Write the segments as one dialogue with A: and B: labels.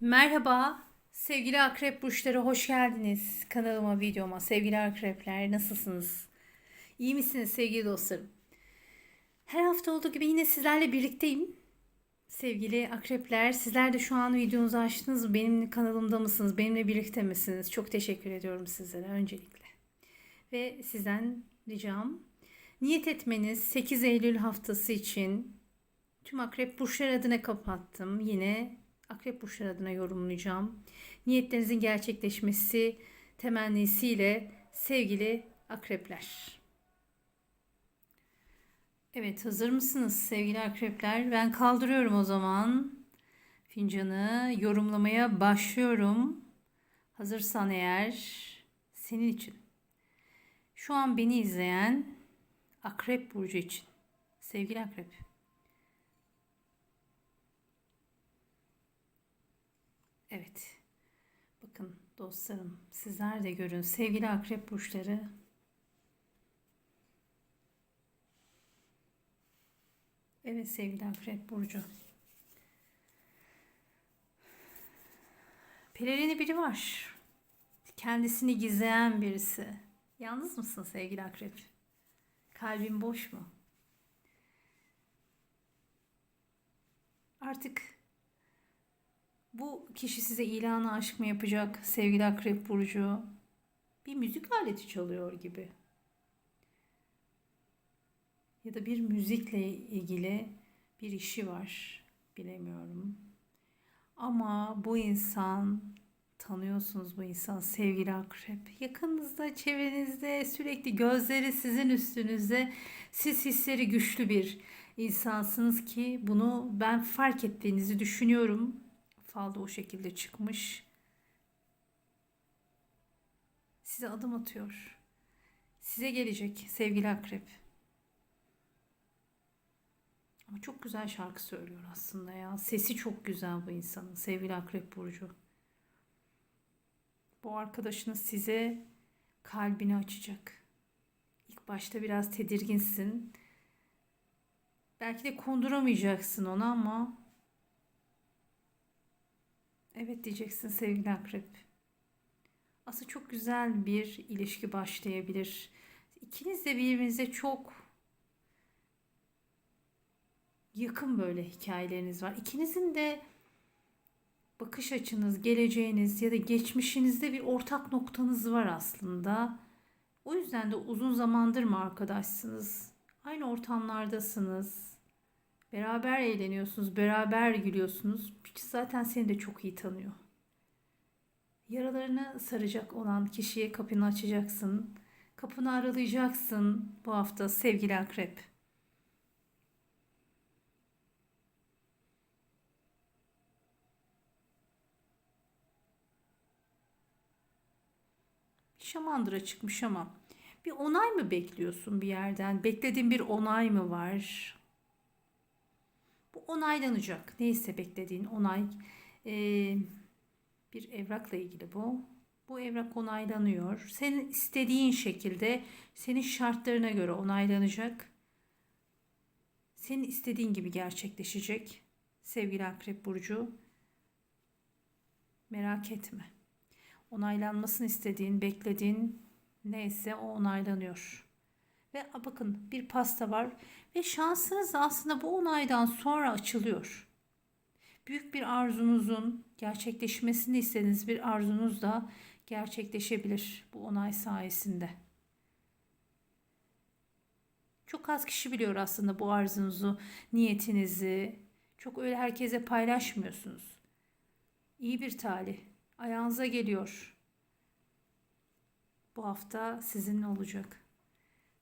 A: Merhaba sevgili akrep burçları hoş geldiniz kanalıma videoma sevgili akrepler nasılsınız? İyi misiniz sevgili dostlarım? Her hafta olduğu gibi yine sizlerle birlikteyim. Sevgili akrepler sizler de şu an videonuzu açtınız mı? Benim kanalımda mısınız? Benimle birlikte misiniz? Çok teşekkür ediyorum sizlere öncelikle. Ve sizden ricam niyet etmeniz 8 Eylül haftası için Tüm akrep burçlar adına kapattım. Yine akrep burçlar adına yorumlayacağım. Niyetlerinizin gerçekleşmesi temennisiyle sevgili akrepler. Evet hazır mısınız sevgili akrepler? Ben kaldırıyorum o zaman. Fincanı yorumlamaya başlıyorum. Hazırsan eğer senin için. Şu an beni izleyen akrep burcu için. Sevgili akrep. Evet. Bakın dostlarım sizler de görün sevgili akrep burçları. Evet sevgili akrep burcu. Pelerini biri var. Kendisini gizleyen birisi. Yalnız mısın sevgili akrep? Kalbin boş mu? Artık bu kişi size ilanı aşk mı yapacak sevgili akrep burcu? Bir müzik aleti çalıyor gibi. Ya da bir müzikle ilgili bir işi var. Bilemiyorum. Ama bu insan tanıyorsunuz bu insan sevgili akrep. Yakınınızda, çevrenizde sürekli gözleri sizin üstünüzde. Siz hisleri güçlü bir insansınız ki bunu ben fark ettiğinizi düşünüyorum falda o şekilde çıkmış. Size adım atıyor. Size gelecek sevgili akrep. Ama çok güzel şarkı söylüyor aslında ya. Sesi çok güzel bu insanın sevgili akrep burcu. Bu arkadaşınız size kalbini açacak. İlk başta biraz tedirginsin. Belki de konduramayacaksın onu ama Evet diyeceksin sevgili akrep. Aslında çok güzel bir ilişki başlayabilir. İkiniz de birbirinize çok yakın böyle hikayeleriniz var. İkinizin de bakış açınız, geleceğiniz ya da geçmişinizde bir ortak noktanız var aslında. O yüzden de uzun zamandır mı arkadaşsınız? Aynı ortamlardasınız. Beraber eğleniyorsunuz, beraber gülüyorsunuz. Zaten seni de çok iyi tanıyor. Yaralarını saracak olan kişiye kapını açacaksın. Kapını aralayacaksın bu hafta sevgili akrep. Şamandıra çıkmış ama bir onay mı bekliyorsun bir yerden? Beklediğin bir onay mı var? Onaylanacak. Neyse beklediğin onay e, bir evrakla ilgili bu. Bu evrak onaylanıyor. Senin istediğin şekilde senin şartlarına göre onaylanacak. Senin istediğin gibi gerçekleşecek. Sevgili Akrep Burcu. Merak etme. Onaylanmasını istediğin, beklediğin neyse o onaylanıyor. Ve bakın bir pasta var ve şansınız aslında bu onaydan sonra açılıyor. Büyük bir arzunuzun gerçekleşmesini istediğiniz bir arzunuz da gerçekleşebilir bu onay sayesinde. Çok az kişi biliyor aslında bu arzunuzu, niyetinizi. Çok öyle herkese paylaşmıyorsunuz. İyi bir talih. Ayağınıza geliyor. Bu hafta sizinle olacak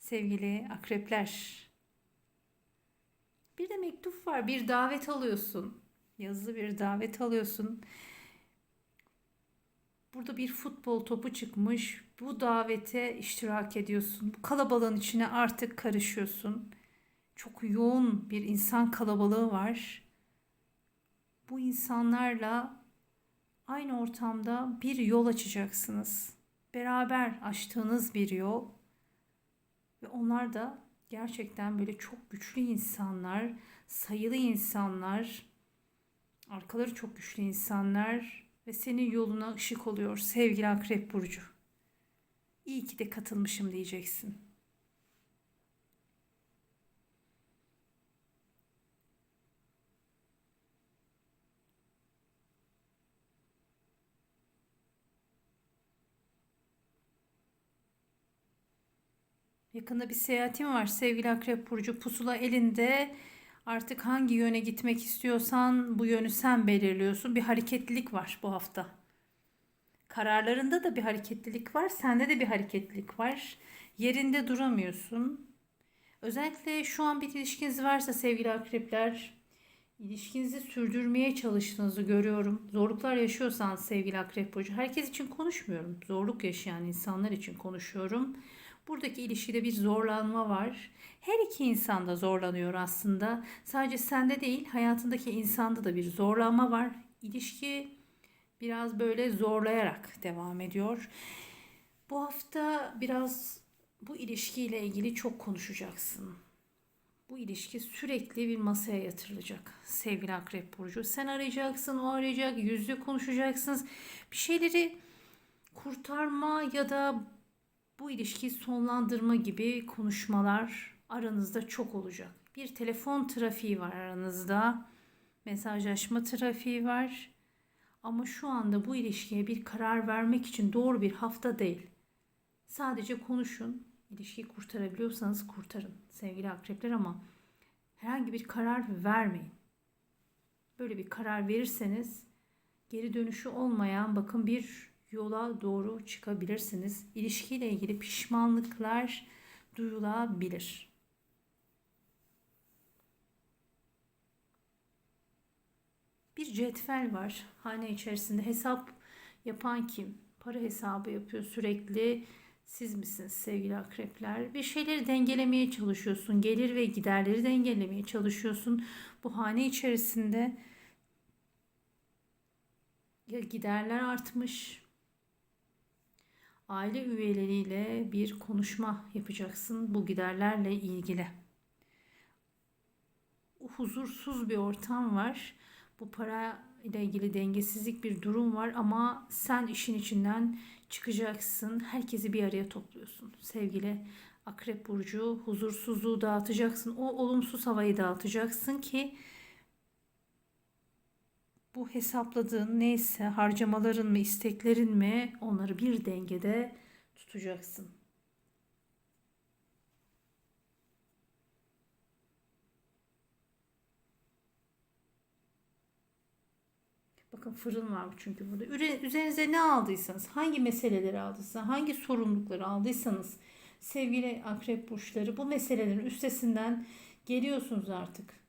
A: sevgili akrepler. Bir de mektup var. Bir davet alıyorsun. Yazılı bir davet alıyorsun. Burada bir futbol topu çıkmış. Bu davete iştirak ediyorsun. Bu kalabalığın içine artık karışıyorsun. Çok yoğun bir insan kalabalığı var. Bu insanlarla aynı ortamda bir yol açacaksınız. Beraber açtığınız bir yol ve onlar da gerçekten böyle çok güçlü insanlar, sayılı insanlar. Arkaları çok güçlü insanlar ve senin yoluna ışık oluyor sevgili Akrep Burcu. İyi ki de katılmışım diyeceksin. Yakında bir seyahatim var sevgili Akrep Burcu. Pusula elinde artık hangi yöne gitmek istiyorsan bu yönü sen belirliyorsun. Bir hareketlilik var bu hafta. Kararlarında da bir hareketlilik var. Sende de bir hareketlilik var. Yerinde duramıyorsun. Özellikle şu an bir ilişkiniz varsa sevgili akrepler ilişkinizi sürdürmeye çalıştığınızı görüyorum. Zorluklar yaşıyorsan sevgili akrep burcu herkes için konuşmuyorum. Zorluk yaşayan insanlar için konuşuyorum. Buradaki ilişkide bir zorlanma var. Her iki insan da zorlanıyor aslında. Sadece sende değil, hayatındaki insanda da bir zorlanma var. İlişki biraz böyle zorlayarak devam ediyor. Bu hafta biraz bu ilişkiyle ilgili çok konuşacaksın. Bu ilişki sürekli bir masaya yatırılacak sevgili Akrep Burcu. Sen arayacaksın, o arayacak, yüzde konuşacaksınız. Bir şeyleri kurtarma ya da bu ilişkiyi sonlandırma gibi konuşmalar aranızda çok olacak. Bir telefon trafiği var aranızda. Mesajlaşma trafiği var. Ama şu anda bu ilişkiye bir karar vermek için doğru bir hafta değil. Sadece konuşun. İlişkiyi kurtarabiliyorsanız kurtarın sevgili akrepler ama herhangi bir karar vermeyin. Böyle bir karar verirseniz geri dönüşü olmayan bakın bir yola doğru çıkabilirsiniz. İlişkiyle ilgili pişmanlıklar duyulabilir. Bir cetvel var. Hane içerisinde hesap yapan kim? Para hesabı yapıyor sürekli. Siz misiniz sevgili akrepler? Bir şeyleri dengelemeye çalışıyorsun. Gelir ve giderleri dengelemeye çalışıyorsun. Bu hane içerisinde ya giderler artmış aile üyeleriyle bir konuşma yapacaksın bu giderlerle ilgili. Huzursuz bir ortam var. Bu para ile ilgili dengesizlik bir durum var ama sen işin içinden çıkacaksın. Herkesi bir araya topluyorsun. Sevgili Akrep burcu huzursuzluğu dağıtacaksın. O olumsuz havayı dağıtacaksın ki bu hesapladığın neyse harcamaların mı isteklerin mi onları bir dengede tutacaksın. Bakın fırın var çünkü burada. Üzerinize ne aldıysanız, hangi meseleleri aldıysanız, hangi sorumlulukları aldıysanız sevgili akrep burçları bu meselelerin üstesinden geliyorsunuz artık.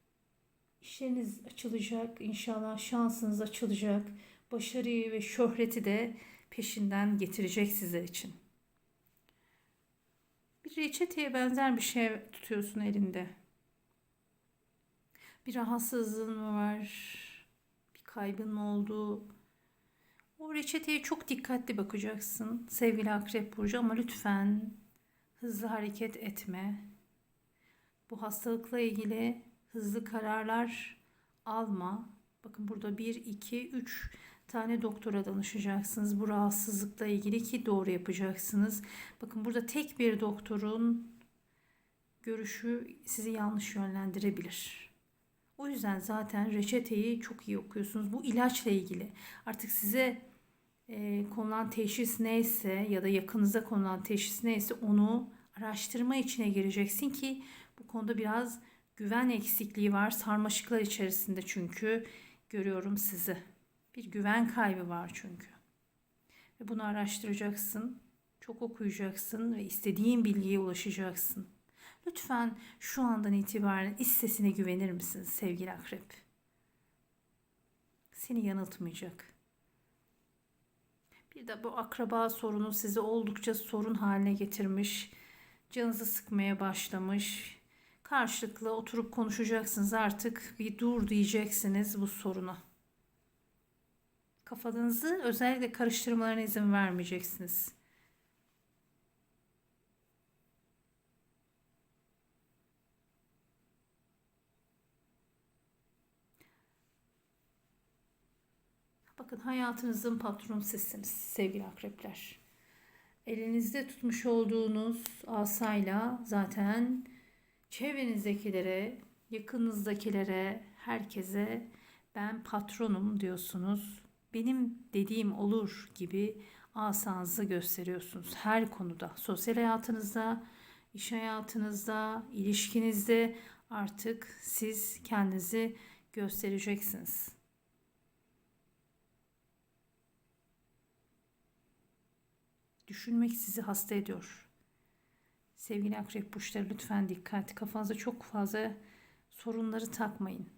A: İşleriniz açılacak, inşallah şansınız açılacak. Başarıyı ve şöhreti de peşinden getirecek sizler için. Bir reçeteye benzer bir şey tutuyorsun elinde. Bir rahatsızlığın mı var? Bir kaybın mı oldu? O reçeteye çok dikkatli bakacaksın sevgili Akrep Burcu ama lütfen hızlı hareket etme. Bu hastalıkla ilgili hızlı kararlar alma. Bakın burada 1, 2, 3 tane doktora danışacaksınız. Bu rahatsızlıkla ilgili ki doğru yapacaksınız. Bakın burada tek bir doktorun görüşü sizi yanlış yönlendirebilir. O yüzden zaten reçeteyi çok iyi okuyorsunuz. Bu ilaçla ilgili. Artık size e, konulan teşhis neyse ya da yakınıza konulan teşhis neyse onu araştırma içine gireceksin ki bu konuda biraz güven eksikliği var. Sarmaşıklar içerisinde çünkü görüyorum sizi. Bir güven kaybı var çünkü. Ve bunu araştıracaksın. Çok okuyacaksın ve istediğin bilgiye ulaşacaksın. Lütfen şu andan itibaren iç sesine güvenir misiniz sevgili akrep? Seni yanıltmayacak. Bir de bu akraba sorunu sizi oldukça sorun haline getirmiş. Canınızı sıkmaya başlamış Karşılıklı oturup konuşacaksınız artık bir dur diyeceksiniz bu soruna. Kafanızı özellikle karıştırmalarına izin vermeyeceksiniz. Bakın hayatınızın patronu sizsiniz sevgili akrepler. Elinizde tutmuş olduğunuz asayla zaten çevrenizdekilere, yakınızdakilere, herkese ben patronum diyorsunuz. Benim dediğim olur gibi asanızı gösteriyorsunuz her konuda. Sosyal hayatınızda, iş hayatınızda, ilişkinizde artık siz kendinizi göstereceksiniz. Düşünmek sizi hasta ediyor. Sevgili akrep burçları lütfen dikkat. Kafanıza çok fazla sorunları takmayın.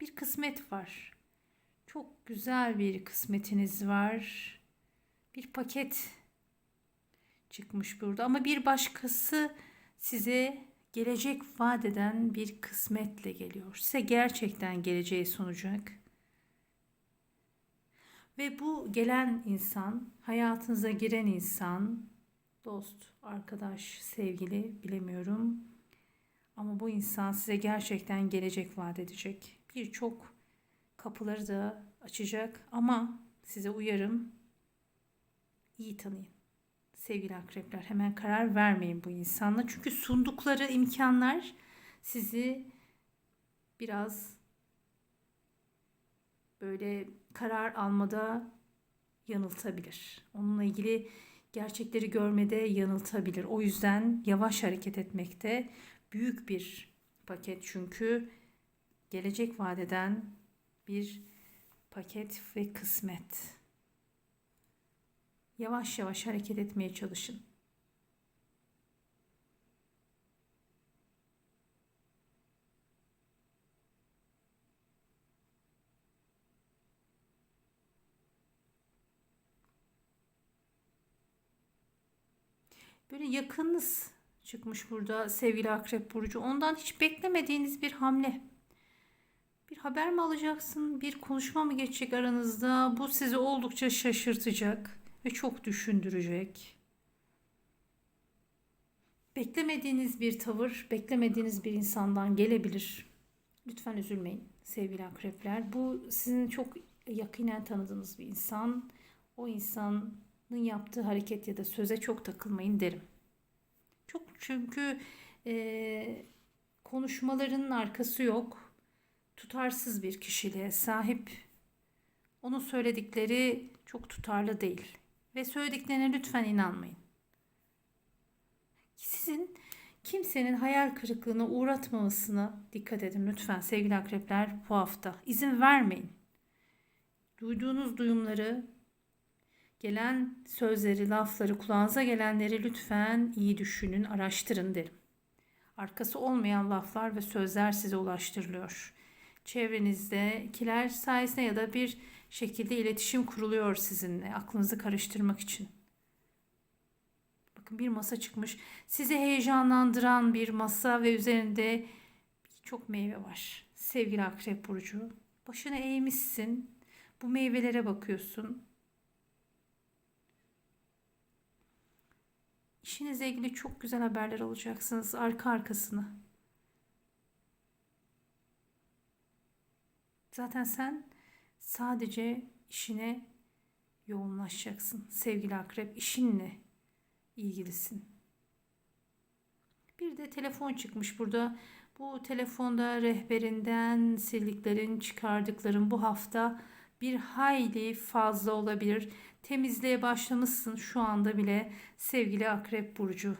A: Bir kısmet var. Çok güzel bir kısmetiniz var. Bir paket çıkmış burada ama bir başkası size gelecek vadeden bir kısmetle geliyor. Size gerçekten geleceği sunacak. Ve bu gelen insan, hayatınıza giren insan, dost, arkadaş, sevgili bilemiyorum. Ama bu insan size gerçekten gelecek vaat edecek. Birçok kapıları da açacak ama size uyarım iyi tanıyın. Sevgili akrepler hemen karar vermeyin bu insanla. Çünkü sundukları imkanlar sizi biraz böyle karar almada yanıltabilir. Onunla ilgili gerçekleri görmede yanıltabilir. O yüzden yavaş hareket etmekte büyük bir paket çünkü gelecek vadeden bir paket ve kısmet. Yavaş yavaş hareket etmeye çalışın. Böyle yakınınız çıkmış burada sevgili Akrep Burcu. Ondan hiç beklemediğiniz bir hamle. Bir haber mi alacaksın? Bir konuşma mı geçecek aranızda? Bu sizi oldukça şaşırtacak ve çok düşündürecek. Beklemediğiniz bir tavır, beklemediğiniz bir insandan gelebilir. Lütfen üzülmeyin sevgili akrepler. Bu sizin çok yakinen tanıdığınız bir insan. O insanın yaptığı hareket ya da söze çok takılmayın derim. Çok çünkü e, konuşmalarının arkası yok. Tutarsız bir kişiliğe sahip. Onun söyledikleri çok tutarlı değil. Ve söylediklerine lütfen inanmayın. Sizin kimsenin hayal kırıklığına uğratmamasına dikkat edin lütfen sevgili akrepler bu hafta. İzin vermeyin. Duyduğunuz duyumları, gelen sözleri, lafları, kulağınıza gelenleri lütfen iyi düşünün, araştırın derim. Arkası olmayan laflar ve sözler size ulaştırılıyor. Çevrenizdekiler sayesinde ya da bir şekilde iletişim kuruluyor sizinle aklınızı karıştırmak için. Bakın bir masa çıkmış. Sizi heyecanlandıran bir masa ve üzerinde çok meyve var. Sevgili Akrep Burcu. Başını eğmişsin. Bu meyvelere bakıyorsun. İşinizle ilgili çok güzel haberler alacaksınız arka arkasına. Zaten sen sadece işine yoğunlaşacaksın. Sevgili akrep işinle ilgilisin. Bir de telefon çıkmış burada. Bu telefonda rehberinden sildiklerin, çıkardıkların bu hafta bir hayli fazla olabilir. Temizliğe başlamışsın şu anda bile sevgili Akrep Burcu.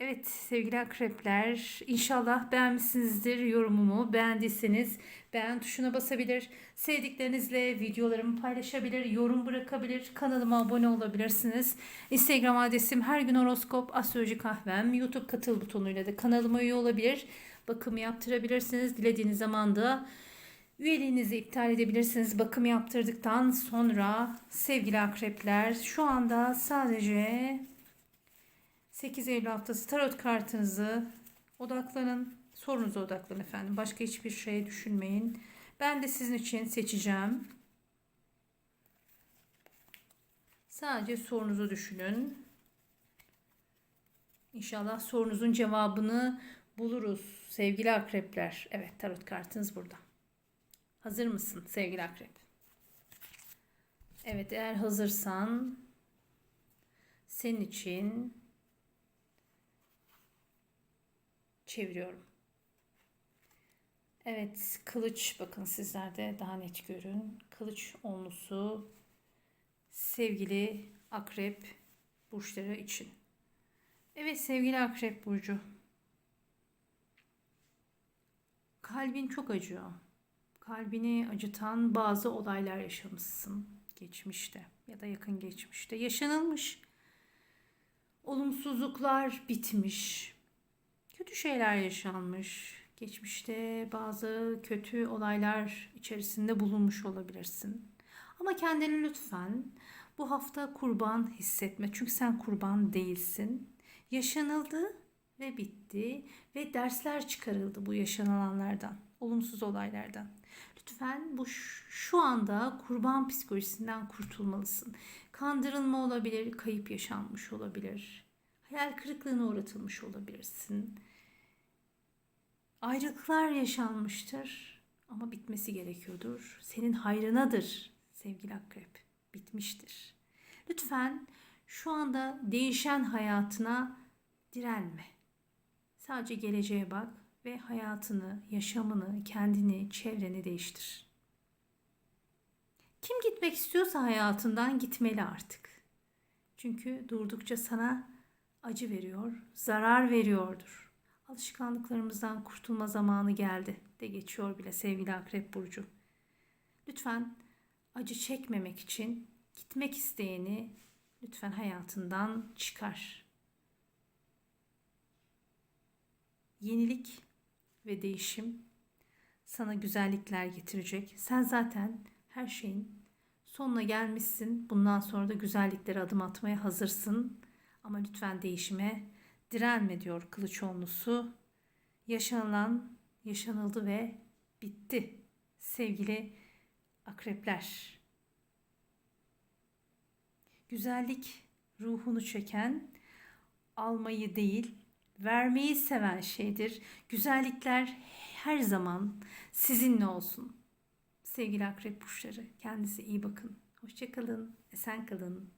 A: Evet sevgili akrepler inşallah beğenmişsinizdir yorumumu. Beğendiyseniz beğen tuşuna basabilir. Sevdiklerinizle videolarımı paylaşabilir, yorum bırakabilir. Kanalıma abone olabilirsiniz. Instagram adresim her gün horoskop, astroloji kahvem. YouTube katıl butonuyla da kanalıma üye olabilir. Bakım yaptırabilirsiniz. Dilediğiniz zaman da Üyeliğinizi iptal edebilirsiniz. Bakım yaptırdıktan sonra sevgili akrepler şu anda sadece 8 Eylül haftası tarot kartınızı odaklanın. Sorunuza odaklanın efendim. Başka hiçbir şey düşünmeyin. Ben de sizin için seçeceğim. Sadece sorunuzu düşünün. İnşallah sorunuzun cevabını buluruz sevgili akrepler. Evet tarot kartınız burada. Hazır mısın sevgili akrep? Evet eğer hazırsan senin için çeviriyorum. Evet kılıç bakın sizlerde daha net görün. Kılıç onlusu sevgili akrep burçları için. Evet sevgili akrep burcu. Kalbin çok acıyor. Kalbini acıtan bazı olaylar yaşamışsın geçmişte ya da yakın geçmişte. Yaşanılmış olumsuzluklar bitmiş. Kötü şeyler yaşanmış. Geçmişte bazı kötü olaylar içerisinde bulunmuş olabilirsin. Ama kendini lütfen bu hafta kurban hissetme. Çünkü sen kurban değilsin. Yaşanıldı ve bitti ve dersler çıkarıldı bu yaşanılanlardan, olumsuz olaylardan. Lütfen bu şu anda kurban psikolojisinden kurtulmalısın. Kandırılma olabilir, kayıp yaşanmış olabilir. Hayal kırıklığına uğratılmış olabilirsin. Ayrılıklar yaşanmıştır ama bitmesi gerekiyordur. Senin hayrınadır sevgili akrep. Bitmiştir. Lütfen şu anda değişen hayatına direnme. Sadece geleceğe bak ve hayatını, yaşamını, kendini, çevreni değiştir. Kim gitmek istiyorsa hayatından gitmeli artık. Çünkü durdukça sana acı veriyor, zarar veriyordur. Alışkanlıklarımızdan kurtulma zamanı geldi de geçiyor bile sevgili Akrep Burcu. Lütfen acı çekmemek için gitmek isteyeni lütfen hayatından çıkar. Yenilik ve değişim sana güzellikler getirecek. Sen zaten her şeyin sonuna gelmişsin. Bundan sonra da güzelliklere adım atmaya hazırsın. Ama lütfen değişime direnme diyor Kılıçoğlu'su. Yaşanılan yaşanıldı ve bitti. Sevgili akrepler. Güzellik ruhunu çeken, almayı değil, vermeyi seven şeydir. Güzellikler her zaman sizinle olsun. Sevgili akrep burçları, kendinize iyi bakın. Hoşçakalın, esen kalın.